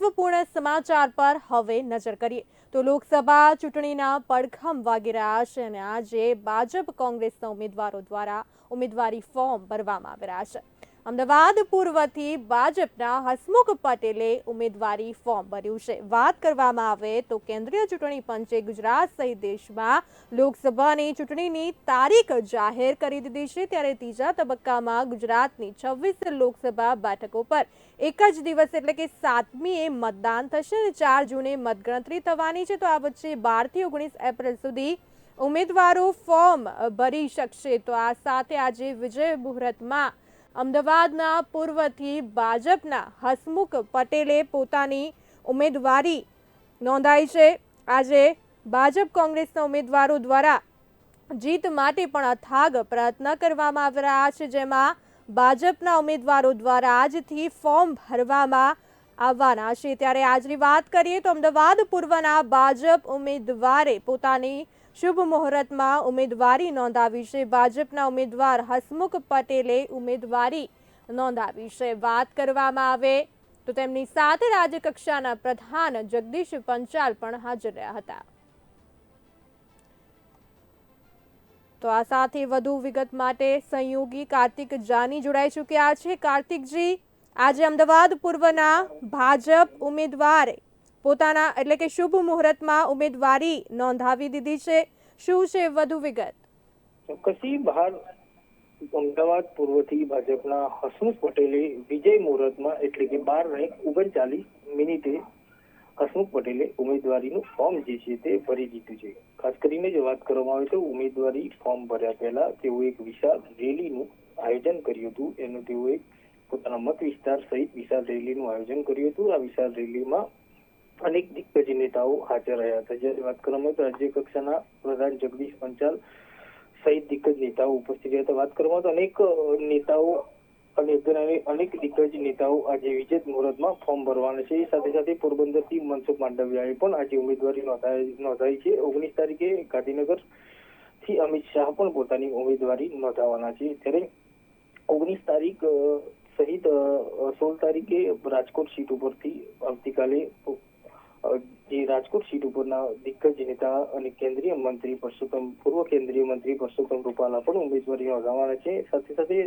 મહત્વપૂર્ણ સમાચાર પર હવે નજર કરીએ તો લોકસભા ચૂંટણીના પડખમ વાગી રહ્યા છે અને આજે ભાજપ કોંગ્રેસના ઉમેદવારો દ્વારા ઉમેદવારી ફોર્મ ભરવામાં આવી રહ્યા છે. અમદાવાદ પૂર્વથી ભાજપના હસમુખ પટેલે ઉમેદવારી ફોર્મ ભર્યું છે. વાત કરવામાં આવે તો કેન્દ્રીય ચૂંટણી પંચે ગુજરાત સહિત દેશમાં લોકસભાની ચૂંટણીની તારીખ જાહેર કરી દીધી છે. ત્યારે ત્રીજા તબક્કામાં ગુજરાતની છવ્વીસ લોકસભા બેઠકો પર એક જ દિવસ એટલે કે સાતમીએ મતદાન થશે અને ચાર જૂને મતગણતરી થવાની છે. તો આ વચ્ચે બારથી ઓગણીસ એપ્રિલ સુધી ઉમેદવારો ફોર્મ ભરી શકશે. તો આ સાથે આજે વિજય મુહૂર્તમાં અમદાવાદના પૂર્વથી ભાજપના હસમુખ પટેલે પોતાની ઉમેદવારી નોંધાઈ છે. આજે ભાજપ કોંગ્રેસના ઉમેદવારો દ્વારા જીત માટે પણ અથાગ પ્રયત્ન કરવામાં આવી રહ્યા છે, જેમાં ભાજપના ઉમેદવારો દ્વારા આજથી ફોર્મ ભરવામાં આવવાના છે. ત્યારે આજની વાત કરીએ તો અમદાવાદ પૂર્વના ભાજપ ઉમેદવારે પોતાની શુભ મુહૂર્તમાં ઉમેદવારી નોંધાવી છે. ભાજપના ઉમેદવાર હસમુખ પટેલે ઉમેદવારી નોંધાવી છે. વાત કરવામાં આવે તો તેમની સાથે રાજ્યકક્ષાના પ્રધાન જગદીશ પંચાલ પણ હાજર રહ્યા હતા. તો આ સાથે વધુ વિગત માટે સંયોગી કાર્તિક જાની જોડાઈ ચૂક્યા છે. કાર્તિકજી, આજે અમદાવાદ પૂર્વના ભાજપ ઉમેદવારે પોતાના એટલે કે શુભ મુહૂર્તમાં ઉમેદવારી નોંધાવી દીધી છે. શું છે વધુ વિગત? ચોક્કસી બહાર અમદાવાદ પૂર્વથી ભાજપના હસમુખ પટેલે વિજય મુહૂર્તમાં એટલે કે બાર ને ઓગણચાલીસ મિનિટે હસમુખ પટેલે ઉમેદવારીનું ફોર્મ જે છે તે ભરી દીધું છે. ખાસ કરીને જો વાત કરવામાં આવે તો ઉમેદવારી ફોર્મ ભર્યા પહેલા તેઓ એક વિશાળ રેલીનું આયોજન કર્યું હતું. એનું તેઓએ પોતાના મત વિસ્તાર સહિત વિશાળ રેલીનું આયોજન કર્યું હતું. આ વિશાળ રેલીમાં અનેક દિગ્ગજ નેતાઓ હાજર રહ્યા હતા. જ્યારે વાત કરવામાં તો રાજ્ય કક્ષાના પ્રધાન જગદીશ પંચાલ સહિત દિગ્ગજ નેતાઓ ઉપસ્થિત રહ્યા હતા. વાત કરવામાં તો અનેક નેતાઓ અને અનેક દિગ્ગજ નેતાઓ આજે વિજય મુહૂર્તમાં ફોર્મ ભરવાના છે. સાથે સાથે પોરબંદરથી મનસુખ માંડવિયાએ પણ આજે ઉમેદવારી નોંધાઈ છે. ઓગણીસ તારીખે ગાંધીનગરથી અમિત શાહ પણ પોતાની ઉમેદવારી નોંધાવવાના છે. ત્યારે ઓગણીસ તારીખ સહિત સોળ તારીખે રાજકોટ સીટ ઉપરથી આવતીકાલે જે રાજકોટ સીટ ઉપરના દિગ્ગજ નેતા અને કેન્દ્રીય મંત્રી પરસોત્તમ, પૂર્વ કેન્દ્રીય મંત્રી પરસોત્તમ રૂપાલા પણ ઉમેદવારી નોંધાવવાના છે. સાથે સાથે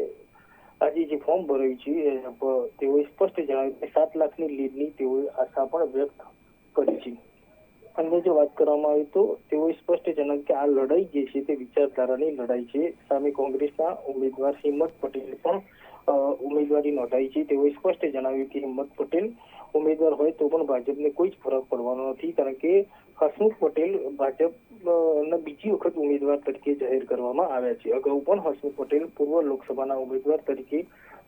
આજે જે ફોર્મ ભરાયું છે તેઓએ સ્પષ્ટ જણાવ્યું કે સાત લાખની લીડની તેઓએ આશા પણ વ્યક્ત કરી છે. અન્ય જો વાત કરવામાં આવે તો તેઓએ સ્પષ્ટ જણાવ્યું કે આ લડાઈ જે છે તે વિચારધારાની લડાઈ છે. સામે કોંગ્રેસના ઉમેદવાર હિંમત પટેલ પણ ઉમેદવારી નોંધાઈ છે. તેઓએ સ્પષ્ટ જણાવ્યું કે હિંમત પટેલ ઉમેદવાર હોય તો પણ ભાજપને કોઈ જ ફરક પડવાનો નથી, કારણ કે હસમુખ પટેલ ભાજપ બીજી વખત ઉમેદવાર તરીકે જાહેર કરવામાં આવ્યા છે. અગાઉ પણ હસમુખ પટેલ પૂર્વ લોકસભાના ઉમેદવાર તરીકે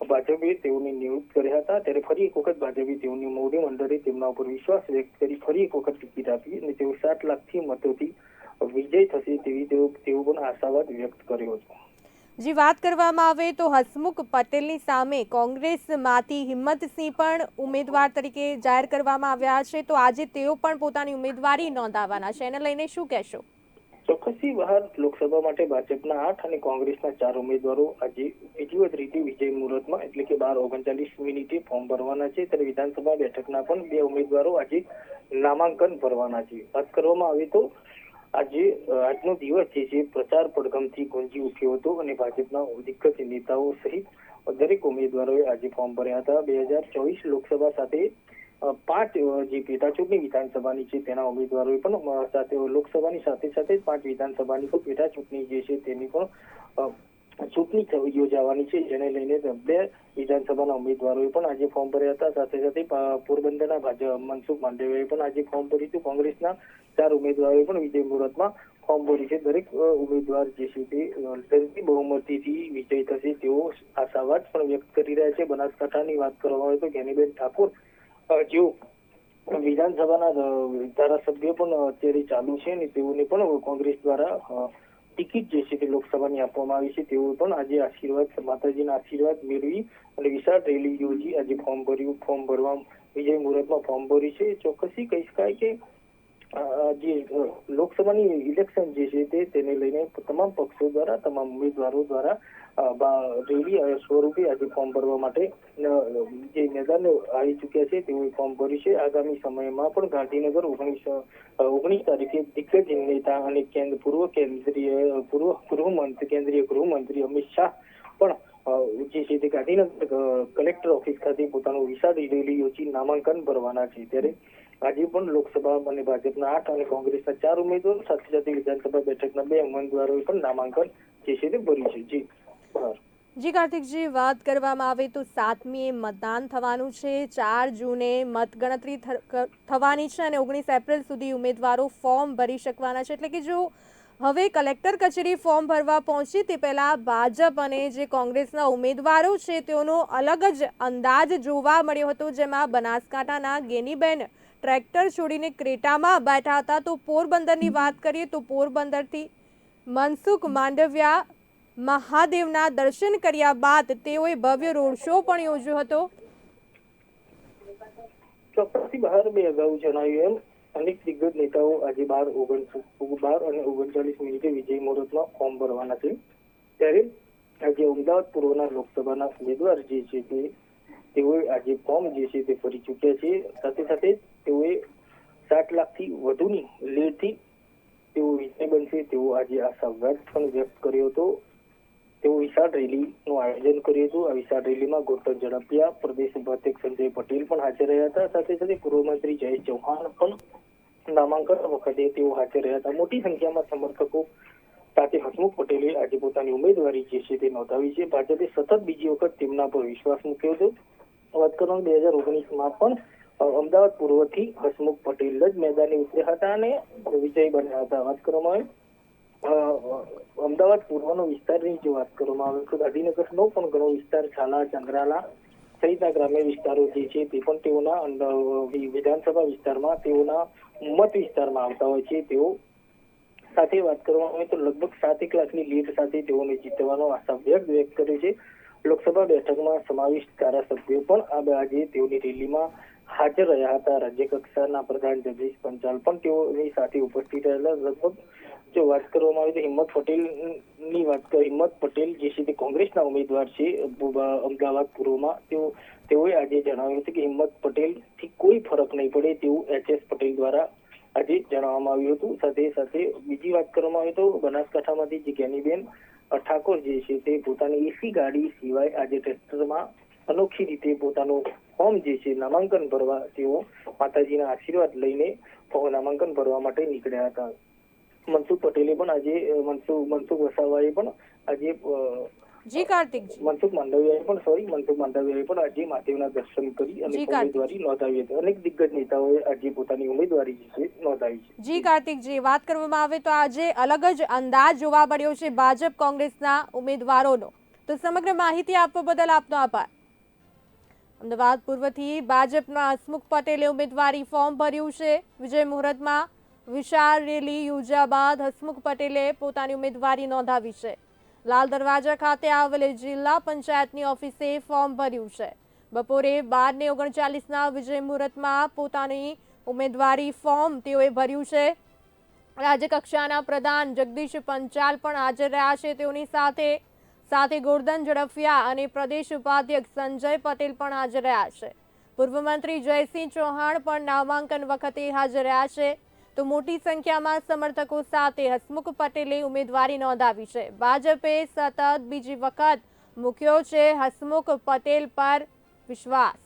ભાજપે તેઓને નિયુક્ત કર્યા હતા. ત્યારે ફરી એક વખત ભાજપે તેઓની મોવડી મંડળે તેમના ઉપર વિશ્વાસ વ્યક્ત કરી ફરી એક વખત ટિકિટ આપી અને તેઓ સાત લાખથી મતોથી વિજય થશે તેવી તેઓ તેઓ પણ આશાવાદ વ્યક્ત કર્યો હતો. જે, વાત કરવામાં આવે તો હસમુખ પટેલની સામે કોંગ્રેસમાંથી હિંમતસિંહ પણ ઉમેદવાર તરીકે જાહેર કરવામાં આવ્યા છે. તો આજે તેઓ પણ પોતાની ઉમેદવારી નોંધાવવાના છે. એને લઈને શું કહેશો? ચોક્કસથી બહાર લોકસભા માટે ભાજપના આઠ અને કોંગ્રેસના ચાર ઉમેદવારો આજે વિધિવત રીતે વિજય મુહૂર્તમાં, એટલે કે બાર ઓગણચાલીસ મિનિટે ફોર્મ ભરવાના છે. ત્યારે વિધાનસભા બેઠકના પણ બે ઉમેદવારો આજે નામાંકન ભરવાના છે. વાત કરવામાં આવે તો આજે આજનો દિવસ જે છે પ્રચાર પડઘમથી ગુંજી ઉઠ્યો હતો અને ભાજપના દિગ્ગજ નેતાઓ સહિત દરેક ઉમેદવારોએ આજે ફોર્મ ભર્યા હતા. બે હજાર ચોવીસ લોકસભા સાથે પાંચ જે પેટા ચૂંટણી વિધાનસભાની છે તેના ઉમેદવારોએ પણ સાથે, લોકસભાની સાથે સાથે પાંચ વિધાનસભાની પણ પેટા ચૂંટણી જે છે તેની પણ ચૂંટણી યોજાવાની છે. જેને લઈને બે વિધાનસભાના ઉમેદવારોએ પણ આજે ફોર્મ ભર્યા હતા. સાથે સાથે પોરબંદરના ભાજપ મનસુખ માંડવીયાએ પણ આજે ફોર્મ ભર્યું હતું. કોંગ્રેસના ચાર ઉમેદવારોએ પણ વિજય મુહૂર્તમાં ફોર્મ ભર્યું છે. દરેક ઉમેદવાર જે છે તે અ, બહુમતીથી વિજય થશે તેઓ આશાવાદ પણ વ્યક્ત કરી રહ્યા છે. બનાસકાંઠાની વાત કરવામાં આવે તો જ્ઞાનીબેન ઠાકોર જેઓ વિધાનસભાના ધારાસભ્ય પણ અત્યારે ચાલુ છે અને તેઓને પણ કોંગ્રેસ દ્વારા ટિકિટ જે છે તે લોકસભાની આપવામાં આવી છે, તેઓ પણ આજે આશીર્વાદ, માતાજીના આશીર્વાદ મેળવી અને વિશાળ રેલી યોજી. આજે ફોર્મ ભર્યું, ફોર્મ ભરવા વિજય મુહૂર્તમાં ફોર્મ ભર્યું છે. ચોક્કસી કહી શકાય કે જે લોકસભાની ઇલેક્શન જે છે તે, તેને લઈને તમામ પક્ષો દ્વારા, તમામ ઉમેદવારો દ્વારા રેલી સ્વરૂપે આજે ફોર્મ ભરવા માટે જે મેદાને આવી ચૂક્યા છે તેઓએ ફોર્મ ભર્યું છે. આગામી સમયમાં પણ ગાંધીનગર ઓગણીસ ઓગણીસ તારીખે દિગ્ગજ નેતા અને કેન્દ્ર, પૂર્વ કેન્દ્રીય, પૂર્વ ગૃહમંત્રી કેન્દ્રીય ગૃહમંત્રી અમિત શાહ પણ જે છે તે ગાંધીનગર કલેક્ટર ઓફિસ ખાતે પોતાનું વિશાળ રેલી યોજી નામાંકન ભરવાના છે. ત્યારે આજે પણ લોકસભા અને ભાજપના આઠ અને કોંગ્રેસના ચાર ઉમેદવારો સાથે સાથે વિધાનસભા બેઠકના બે ઉમેદવારોએ પણ નામાંકન જે છે તે ભર્યું છે. જી જી, કાર્તિકજી, વાત કરવામાં આવે તો સાતમીએ મતદાન થવાનું છે. ચાર જૂને મતગણતરી થવાની છે અને ઓગણીસ એપ્રિલ સુધી ઉમેદવારો ફોર્મ ભરી શકવાના છે. એટલે કે જો હવે કલેક્ટર કચેરી ફોર્મ ભરવા પહોંચી તે પહેલા ભાજપ અને જે કોંગ્રેસના ઉમેદવારો છે તેઓનો અલગ જ અંદાજ જોવા મળ્યો હતો, જેમાં બનાસકાંઠાના ગેનીબેન ટ્રેક્ટર છોડીને ક્રેટામાં બેઠા હતા. તો પોરબંદરની વાત કરીએ તો પોરબંદરથી મનસુખ માંડવિયા મહાદેવના દર્શન કર્યા બાદ તેઓએ ભવ્ય રોડ શો પણ યોજ્યો હતો. ચોક્કસથી બહાર મેં અગાઉ જણાવ્યું એમ, અનેક દિગ્ગજ નેતાઓ આજે બાર ઓગણ બાર અને ઓગણચાલીસ મિનિટે વિજય મુહૂર્તમાં ફોર્મ ભરવાના છે. ત્યારે આજે અમદાવાદ પૂર્વના લોકસભાના ઉમેદવાર જે છે તે આજે ફોર્મ જે છે તે ફરી ચૂક્યા છે. સાથે સાથે તેઓએ સાત લાખથી વધુની લીડથી તેઓ વિજય બનશે તેવો આજે આશાવાદ પણ વ્યક્ત કર્યો હતો. તેઓ વિશાળ રેલીનું આયોજન કર્યું હતું. આ વિશાળ રેલીમાં ગોરધન ઝડપિયા, પ્રદેશ ઉપાધ્યક્ષ સંજય પટેલ પણ હાજર રહ્યા હતા. સાથે સાથે પૂર્વ મંત્રી જય ચૌહાણ પણ નામાંકન વખતે તેઓ હાજર રહ્યા હતા. મોટી સંખ્યામાં સમર્થકો સાથે હસમુખ પટેલે આજે પોતાની ઉમેદવારી જે છે તે નોંધાવી છે. ભાજપે સતત બીજી વખત તેમના પર વિશ્વાસ મૂક્યો છે વાત કરવામાં બે હજાર ઓગણીસમાં પણ અમદાવાદ પૂર્વથી હસમુખ પટેલ જ મેદાને ઉતર્યા હતા અને વિજય બન્યા હતા. વાત કરવામાં આવે અમદાવાદ પૂર્વનો વિસ્તારની જો વાત કરવામાં આવે તો ગાંધીનગરનો પણ ઘણો વિસ્તાર છાલા ચંદ્રાલા સહિતના ગ્રામ્ય વિસ્તારો જે છે તે પણ તેઓના વિધાનસભા વિસ્તારમાં, તેઓના મત વિસ્તારમાં આવતા હોય છે. તેઓ સાથે વાત કરવામાં આવે તો લગભગ સાત એક લાખની લીડ સાથે તેઓને જીતવાનો આશા વ્યક્ત વ્યક્ત કર્યો છે. લોકસભા બેઠકમાં સમાવિષ્ટ ધારાસભ્યો પણ આ આજે તેઓની રેલીમાં હાજર રહ્યા હતા. રાજ્ય કક્ષાના પ્રધાન જગદીશ પંચાલ પણ તેઓની સાથે ઉપસ્થિત રહેલા. લગભગ જો વાત કરવામાં આવે તો હિંમત પટેલની વાત કરી, હિંમત પટેલ જે છે તે કોંગ્રેસના ઉમેદવાર છે અમદાવાદ પૂર્વમાં. તેઓ, તેઓએ આજે જણાવ્યું હતું કે હિંમત પટેલથી કોઈ ફરક નહીં પડે તેવું એચ એસ પટેલ દ્વારા આજે જણાવવામાં આવ્યું હતું. સાથે સાથે બીજી વાત કરવામાં આવે તો બનાસકાંઠામાંથી જે જ્ઞાનીબેન ઠાકોર છે તે પોતાની એસી ગાડી સિવાય આજે ટ્રેક્ટરમાં અનોખી રીતે પોતાનું ફોર્મ જે છે નામાંકન ભરવા તેઓ માતાજીના આશીર્વાદ લઈને નામાંકન ભરવા માટે નીકળ્યા હતા. મનસુખ પટેલે પણ આજે, મનસુખ મનસુખ વસાવાએ પણ આજે જી કાર્તિકજી. મનસુખ માંડવિયાએ પણ સોરી મનસુખ માંડવિયાએ પણ અરજી મહાદેવના દર્શન કરી અને ઉમેદવારી નોંધાવી હતી. અનેક દિગ્ગજ નેતાઓએ અરજી પોતાની ઉમેદવારી છે નોંધાવી છે. જી કાર્તિકજી વાત કરવામાં આવે તો આજે અલગ જ અંદાજ જોવા મળ્યો છે ભાજપ કોંગ્રેસના ઉમેદવારોનો. તો સમગ્ર માહિતી આપવા બદલ આપનો આભાર. અમદાવાદ પૂર્વથી ભાજપના હસમુખ પટેલે ઉમેદવારી ફોર્મ ભર્યું છે. વિજય મુહૂર્તમાં વિશાળ રેલી યોજ્યા બાદ હસમુખ પટેલે પોતાની ઉમેદવારી નોંધાવી છે. લાલ દરવાજા ખાતે આવેલી જિલ્લા પંચાયતની ઓફિસે ફોર્મ ભર્યું છે. બપોરે બાર ને ઓગણચાલીસના વિજય મુહૂર્તમાં પોતાની ઉમેદવારી ફોર્મ તેઓએ ભર્યું છે. રાજ્યકક્ષાના પ્રધાન જગદીશ પંચાલ પણ હાજર રહ્યા છે. તેઓની સાથે સાથે ગોરધન ઝડફિયા અને પ્રદેશ ઉપાધ્યક્ષ સંજય પટેલ પણ હાજર રહ્યા છે. પૂર્વ મંત્રી જયસિંહ ચૌહાણ પણ નામાંકન વખતે હાજર રહ્યા છે. તો મોટી સંખ્યામાં સમર્થકો સાથે હસમુખ પટેલે ઉમેદવારી નોંધાવી છે. ભાજપે સતત બીજી વખત મૂક્યો છે હસમુખ પટેલ પર વિશ્વાસ.